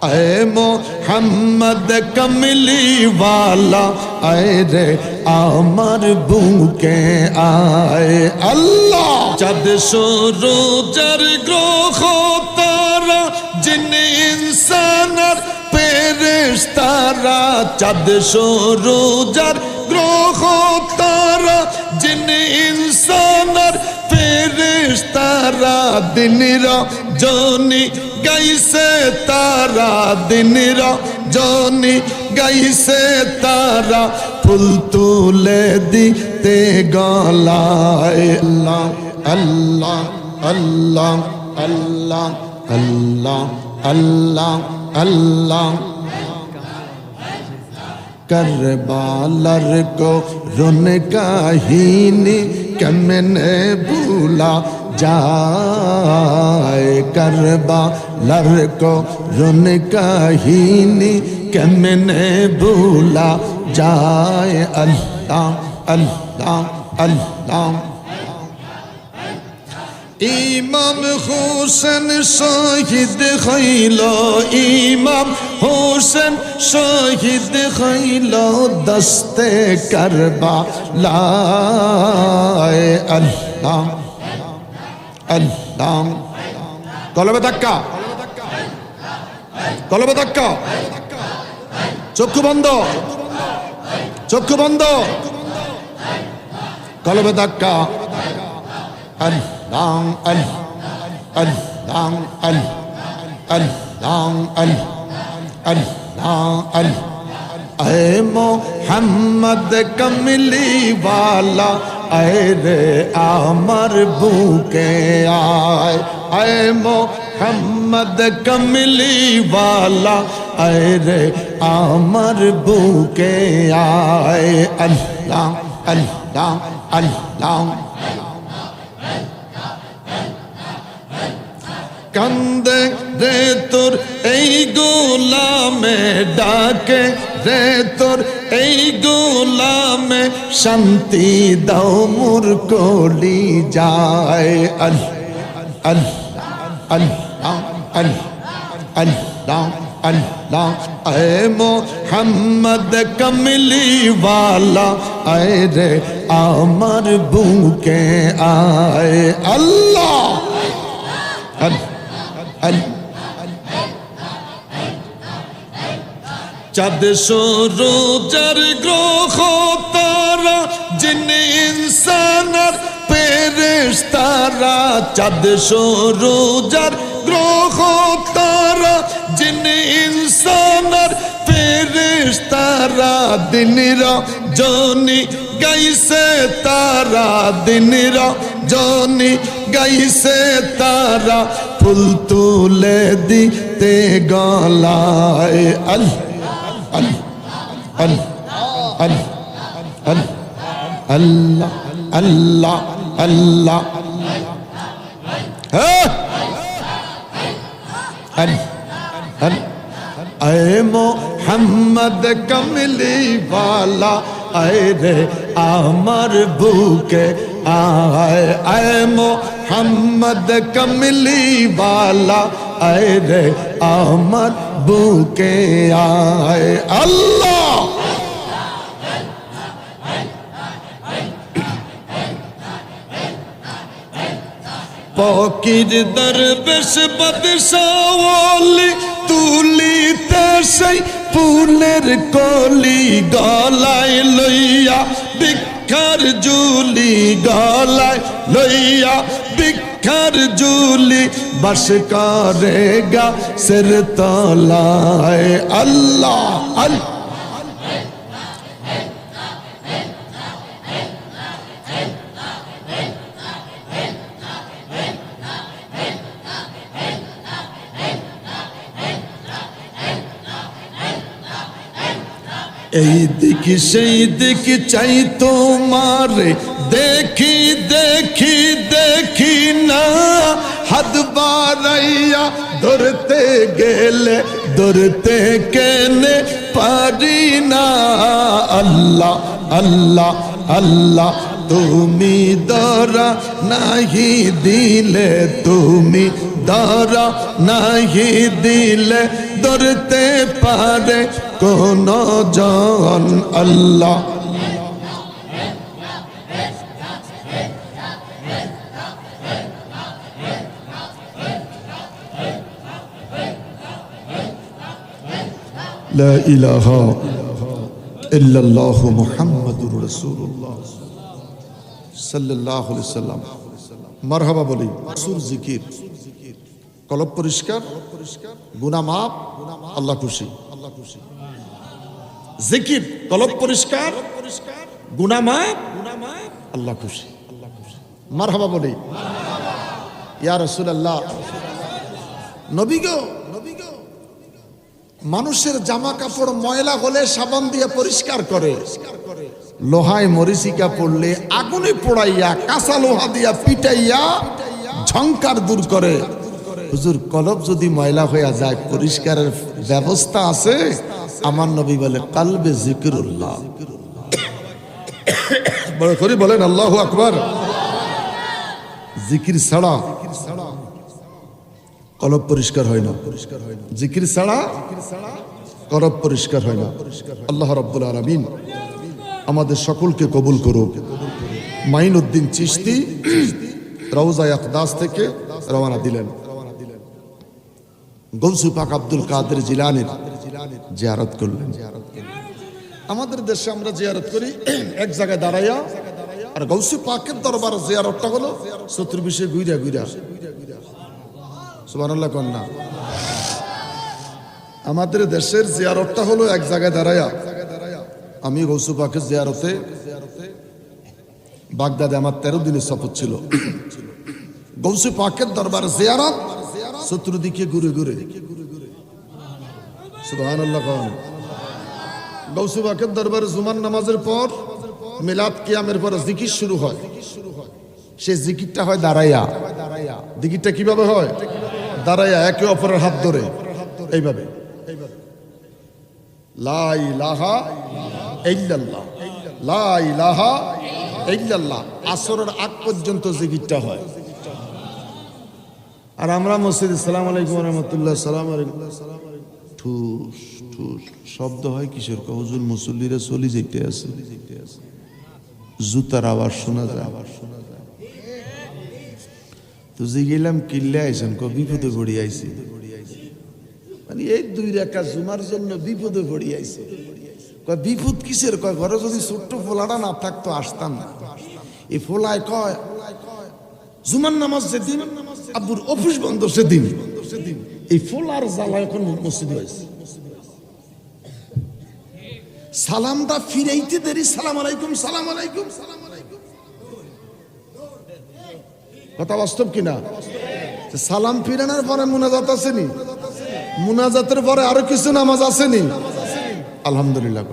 اے মোহাম্মদ কমলি वाला আয় রে আমার বুকে আয় আল্লাহ চাঁদ সূরজের গ্রহ তারা জিন ইনসানার ফেরেশতারা চাঁদ সূরজের গ্রহ তারা জিন ইনসানার ফেরেশতারা দিনরা জনি গাইছে তারা দিন জনি গাইছে তারা ফুল তুলে দিতে গলায়। আল্লাহ আল্লাহ আল্লাহ আল্লাহ আল্লাহ আল্লাহ আল্লাহ। করবালার কো রুন কাহিনী কেমনে ভুলা? যায় করবা লর কো রুন কাহিনী কেমনে ভুলা যায় আল্লাহ আল্লাহ আল্লাহ ইমাম হোসেন শহীদ হইল ইমাম হোসেন শহীদ হইল দস্তে করবা লা আল্লাহ আল্লাহ কলবে ধাক্কা কলবে ধাক্কা চক্ষু বন্ধ চক্ষু বন্ধ কলবে ধাক্কা আল্লাহ long al al long al al long al al long al اے Mohammad কমলি वाला আয় রে আমার বুকে আয়। আয় মোহাম্মদ কমলি वाला আয় রে আমার বুকে আয়। আল্লাহ আল্লাহ আল্লাহ। কান্দে রে তোর এই গোলামে ডাকে, রে তোর এই গোলামে শান্তি দাও মুর কলি যায়। আল আল আল আল আল্লাহ আল্লাহ এ মোহাম্মদ কমলি वाला আয় রে আমার বুকে আয়। আল্লাহ! আল্লাহ চাঁদ সূরজের গ্রহ তারা জিন ইনসানার ফেরেশতারা। চাঁদ সূরজের গ্রহ তারা জিন ইনসানার ফেরেশতারা। দিনরা জনি গাইছে তারা দিনরা জনি গাইছে তারা। ফুল তুলে দিতে গলায় আল আল্লাহ আল্লাহ আল্লাহ আল্লাহ আল্লাহ اے محمد کملی والا اے رے آمر بھوکے آئے اے محمد کملی والا আয় রে আমার বুকে আয়। আল্লাহ! ফকির দরবেশ বদশাওয়ালি তুলিতে সেই ফুলের কলি গলায় লইয়া, ভিক্ষার জুলি গলায় লইয়া ভিক্ষার জুলি বাস করে গা সের তলায়। আল্লাহ আল্লাহ। এই দিক সেই দিক চাই তোমার। দেখি দেখি দেখি না। হাত বাড়াইয়া ধরতে গেলে, ধরতে কেনে পারি না। আল্লাহ আল্লাহ আল্লাহ, তুমি দরা নাহি দিলে, তুমি দরা নাহি দিলে ধরতে পারে কোন জন। আল্লাহ لا إله إلا الله محمد رسول الله صلى الله عليه وسلم মারহাবা বলি সুর জিকির কলব পরিষ্কার গুনা মাপ আল্লাহ খুশি আল্লাহ খুশি জিকির কলব পরিষ্কার গুনা মাপ আল্লাহ খুশি আল্লাহ খুশি মারহাবা বলি ইয়া রাসূলুল্লাহ নবী গো নবী গো মানুষের জামা কাপড় ময়লা হলে সাবান দিয়ে পরিষ্কার করে। লোহায় মরিচিকা পড়লে আগুনে পোড়াইয়া কাঁচা লোহা দিয়া পিটাইয়া ঝংকার দূর করে। হুজুর কলব যদি ময়লা হইয়া যায় পরিষ্কারের ব্যবস্থা আছে? আমার নবী বলে কালবে জিকিরুল্লাহ। বড় করে বলেন আল্লাহ আকবার। জিকির ছাড়া কলব পরিষ্কার হয় না। পরিষ্কার হয় না জিকির ছাড়া কলব পরিষ্কার হয় না। আল্লাহ রাব্বুল আলামিন আমাদের সকলকে কবুল করুক। মাইন উদ্দিন চিশতি রওজা আকদাস থেকে রওনা দিলেন। গৌসু পাক আব্দুল কাদের জিলানির জিয়ারত করলেন। আমাদের দেশে আমরা জিয়ারত করি, এক জায়গায় দাঁড়াইয়া, আর গৌসু পাকের দরবার জিয়ারতটা হলো চতুর্বিশে গুইরা গুইরা। সুবহানাল্লাহ কন্যা আমাদের দেশের জিয়ারতটা হলো এক জায়গায় দাঁড়াইয়া আমি গৌসু পাকের জিয়ারতে বাগদাদে আমার তেরো দিনের সফর ছিল। গৌসু পাকের দরবার জিয়ারত চতুর্দিকে ঘুরে ঘুরে। সুবহানাল্লাহ কন। গৌসু পাকের দরবারে জুমার নামাজের পর, মিলাদ কিয়ামের পর জিকির শুরু হয়। সে জিকিরটা হয় দাঁড়াইয়া জিকিরটা কীভাবে হয়? দাঁড়াইয়া একে অপরের হাত ধরে। এইভাবে। আসরের আগ পর্যন্ত জিকিরটা হয়। আর আমরা মসজিদ সালাম আলাইকুম রহমতুল্লাহ, সালাম ঠুস ঠুস। শব্দ হয় কিশোর হুজুর, মুসল্লিরা চলি যেতে আছে। জুতার আওয়াজ শোনা যায় আওয়াজ শোনা যায়। তো যে গেলাম কিল্লে আইসেন ক বিপদে পড়ি আইছি। মানে এই দুই রেখা জুমার জন্য বিপদে পড়ি আইছে। কয় বিপদ কিসের? কয় ঘরে যদি ছোট্ট ফোলাটা না থাকতো, আসতাম না। এই ফোলায় কয়, জুমার নামাজ যেদিন, আব্বুর অফিস বন্ধ সেদিন। এই ফোলার জ্বালা এখন মসজিদ হয়েছে। সালামটা ফিরাইতে দেরি। সালাম আলাইকুম সালাম আলাইকুম। সালাম আলাইকুম কথা বাস্তব কিনা? সালাম ফিরানোর পরে মুনাজাত আসেনি? মুনাজাতের পরে আরও কিছু নামাজ আসেনি? আলহামদুলিল্লাহ।